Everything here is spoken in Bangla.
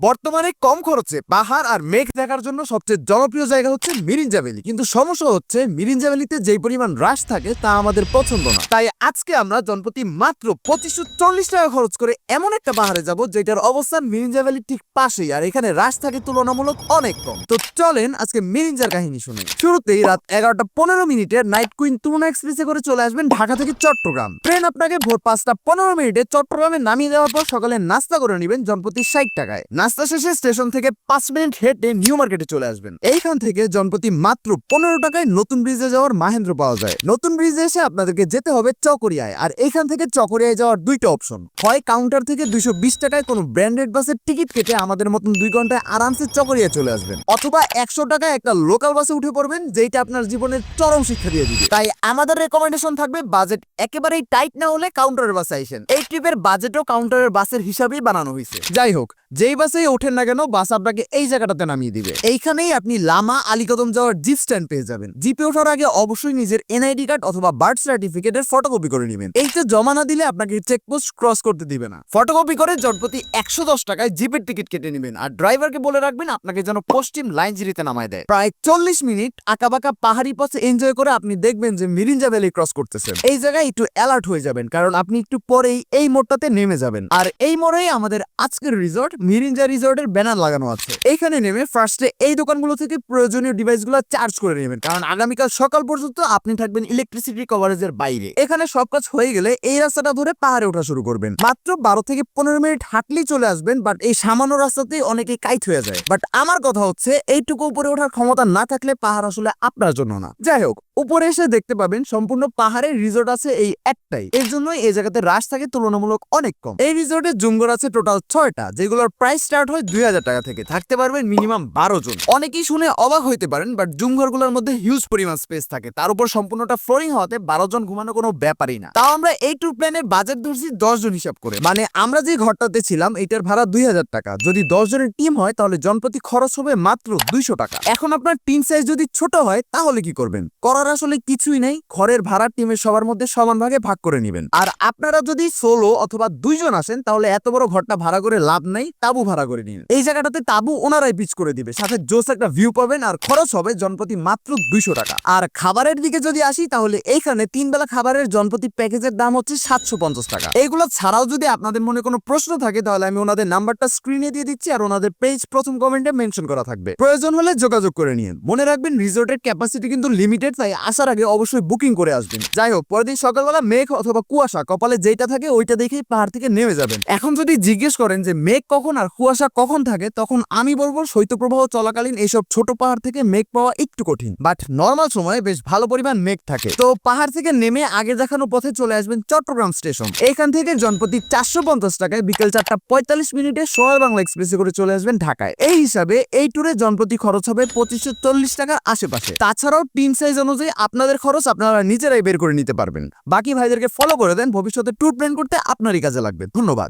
বর্তমানে কম খরচে পাহাড় আর মেঘ দেখার জন্য সবচেয়ে জনপ্রিয় জায়গা হচ্ছে মিরিঞ্জা ভ্যালি। কিন্তু সমস্যা হচ্ছে মিরিঞ্জা ভ্যালিতে যেই পরিমাণ হ্রাস থাকে তা আমাদের পছন্দ না। তাই আজকে আমরা জনপ্রতি মাত্র পঁচিশশো চল্লিশ টাকা খরচ করে এমন একটা পাহাড়ে যাব যেটার অবস্থান মিরিঞ্জা ভ্যালির ঠিক পাশেই, আর এখানে হ্রাস থাকে তুলনামূলক অনেক কম। তো চলেন আজকে মিরিঞ্জার কাহিনী শুনে। শুরুতেই রাত এগারোটা পনেরো মিনিটে নাইট কুইন তুলনা এক্সপ্রেসে করে চলে আসবেন ঢাকা থেকে চট্টগ্রাম। ট্রেন আপনাকে ভোর পাঁচটা পনেরো মিনিটে চট্টগ্রামে নামিয়ে দেওয়ার পর সকালে নাস্তা করে নেবেন জনপ্রতি ষাট টাকায়। নাস্তা শেষে স্টেশন থেকে পাঁচ মিনিট হেঁটে নিউ মার্কেটে চলে আসবেন। এইখান থেকে জনপ্রতি মাত্র পনেরো টাকায় নতুন ব্রিজে যাওয়ার মাহেন্দ্র পাওয়া যায়। নতুন ব্রিজে এসে আপনাদেরকে যেতে হবে চকরিয়ায়, আর এইখান থেকে চকরিয়ায় যাওয়ার দুইটা অপশন হয় কাউন্টার থেকে দুইশো বিশ টাকায় কোনো ব্র্যান্ডেড বাসের টিকিট কেটে আমাদের মতন দুই ঘন্টায় আরামসে চকরিয়া চলে আসবেন। অথবা একশো টাকায় একটা লোকাল বাসে উঠে পড়বেন যেটা আপনার জীবনের চরম শিক্ষা দিয়ে দিবে। তাই আমাদের রেকমেন্ডেশন থাকবে বাজেট একেবারেই টাইট না হলে কাউন্টারের বাসে আইসেন এই ট্রিপের বাজেটও কাউন্টারের বাসের হিসাবেই বানানো হয়েছে। যাই হোক, যেই বাসেই ওঠেন না কেন, বাস আপনাকে এই জায়গাটাতে নামিয়ে দিবে। এইখানেই আপনি লামা আলীকদম যাওয়ার জিপ স্ট্যান্ড পেয়ে যাবেন। জিপে ওঠার আগে অবশ্যই নিজের এনআইডি কার্ড অথবা বার্থ সার্টিফিকেটের ফটোকপি করে নেবেন। এইটা জমা না দিলে আপনাকে চেকপোস্ট ক্রস করতে দিবে না। ফটোকপি করে জনপ্রতি একশো দশ টাকায় জিপের টিকিট কেটে নেবেন। আর ড্রাইভারকে বলে রাখবেন, আপনাকে যেন পশ্চিম লাইন জিরিতে নামায় দেয়। প্রায় চল্লিশ মিনিট আঁকাবাঁকা পাহাড়ি পথে এনজয় করে আপনি দেখবেন যে মিরিঞ্জা ভ্যালি ক্রস করতেছেন। এই জায়গায় একটু অ্যালার্ট হয়ে যাবেন, কারণ আপনি একটু পরেই এই মোড়টাতে নেমে যাবেন। আর এই মোড়েই আমাদের আজকের রিসর্ট মিরিঞ্জা রিসর্টের ব্যানার লাগানো আছে। এখানে নেমে ফার্স্টে এই দোকানগুলো থেকে প্রয়োজনীয় ডিভাইসগুলো চার্জ করে নেবেন। কারণ আগামীকাল সকাল পর্যন্ত আপনি থাকবেন ইলেকট্রিসিটি কভারেজের বাইরে। এখানে সব কাজ হয়ে গেলে এই রাস্তাটা ধরে পাহাড়ে ওঠা শুরু করবেন। মাত্র বারো থেকে পনেরো মিনিট হাঁটলেই চলে আসবেন বাট এই সামান্য রাস্তাতেই অনেকেই কাইট হয়ে যায়। বাট আমার কথা হচ্ছে, এইটুকু উপরে ওঠার ক্ষমতা না থাকলে পাহাড় আসলে আপনার জন্য না। যাই হোক উপরে এসে দেখতে পাবেন সম্পূর্ণ পাহাড়ের রিসোর্ট আছে এই একটাই। এর জন্যই এই জায়গাতে রাশ থাকে, তুলনামূলক অনেক কম। এই রিসোর্টে জুমঘর আছে টোটাল ছয়টা, যেগুলোর প্রাইস স্টার্ট হয় দুই হাজার টাকা থেকে। থাকতে পারবেন মিনিমাম বারো জন। অনেকেই শুনে অবাক হইতে পারেন বাট জুমঘরগুলোর মধ্যে হিউজ পরিমাণ স্পেস থাকে। তার উপর সম্পূর্ণটা ফ্লোরিং হওয়াতে বারো জন ঘুমানো কোনো ব্যাপারই না। তাও আমরা এই ট্যুর প্ল্যানের বাজেট ধরছি দশ জন হিসাব করে। মানে আমরা যে ঘরটাতে ছিলাম, এটার ভাড়া দুই হাজার টাকা। যদি দশ জনের টিম হয়, তাহলে জনপ্রতি খরচ হবে মাত্র দুইশো টাকা। এখন আপনার টিম সাইজ যদি ছোট হয়, তাহলে কি করবেন? করার আসলে কিছুই নেই। ঘরের ভাড়া টিমের সবার মধ্যে সমান ভাগে ভাগ করে নেবেন। আর আপনারা যদি সোলো অথবা দুইজন আসেন, তাহলে এত বড় ঘরটা ভাড়া করে লাভ নেই, তাবু ভাড়া করে নিন। এই জায়গাটাতে তাবু ওনারাই পিচ করে দিবে। সাথে জোস একটা ভিউ পাবেন আর খরচ হবে জনপ্রতি মাত্র দুইশো টাকা। আর খাবারের দিকে যদি আসি, তাহলে এইখানে তিন বেলা খাবারের জনপ্রতি প্যাকেজের দাম হচ্ছে সাতশো পঞ্চাশ টাকা। এইগুলো ছাড়াও যদি আপনাদের মনে কোনো প্রশ্ন থাকে, তাহলে আমি ওনাদের নাম্বারটা স্ক্রিনে দিয়ে দিচ্ছি আর ওনাদের পেজ প্রথম কমেন্টে মেনশন করা থাকবে। প্রয়োজন হলে যোগাযোগ করে নিন। মনে রাখবেন রিসোর্টের ক্যাপাসিটি কিন্তু লিমিটেড তাই আসার আগে অবশ্যই বুকিং করে আসবেন। যাই হোক, পরের দিন সকালবেলা মেঘ অথবা কুয়াশা কপালে যেটা থাকে ওইটা দেখেই পাহাড় থেকে নেমে যাবেন। এখন যদি জিজ্ঞেস করেন যে মেঘ কখন আর কুয়াশা কখন থাকে, তখন আমি বলব শৈত্যপ্রবাহ চলাকালীন এইসব ছোট পাহাড় থেকে মেঘ পাওয়া একটু কঠিন। বাট নর্মাল সময়ে বেশ ভালো পরিমাণ মেঘ থাকে। তো পাহাড় থেকে নেমে আগে দেখানো পথে চলে আসবেন চট্টগ্রাম স্টেশন। এখান থেকে জনপ্রতি চারশো পঞ্চাশ টাকায় বিকেল চারটা পঁয়তাল্লিশ মিনিটে সোনার বাংলা এক্সপ্রেসে করে চলে আসবেন ঢাকায়। এই হিসাবে এই ট্যুরে জনপ্রতি খরচ হবে পঁচিশশো চল্লিশ টাকার আশেপাশে। তাছাড়াও টিম সাইজ অনুযায়ী আপনাদের খরচ আপনারা নিজেরাই বের করে নিতে পারবেন। বাকি ভাইদেরকে ফলো করে দেন, ভবিষ্যতে ট্যুর প্ল্যান করতে আপনারই কাজে লাগবে। ধন্যবাদ।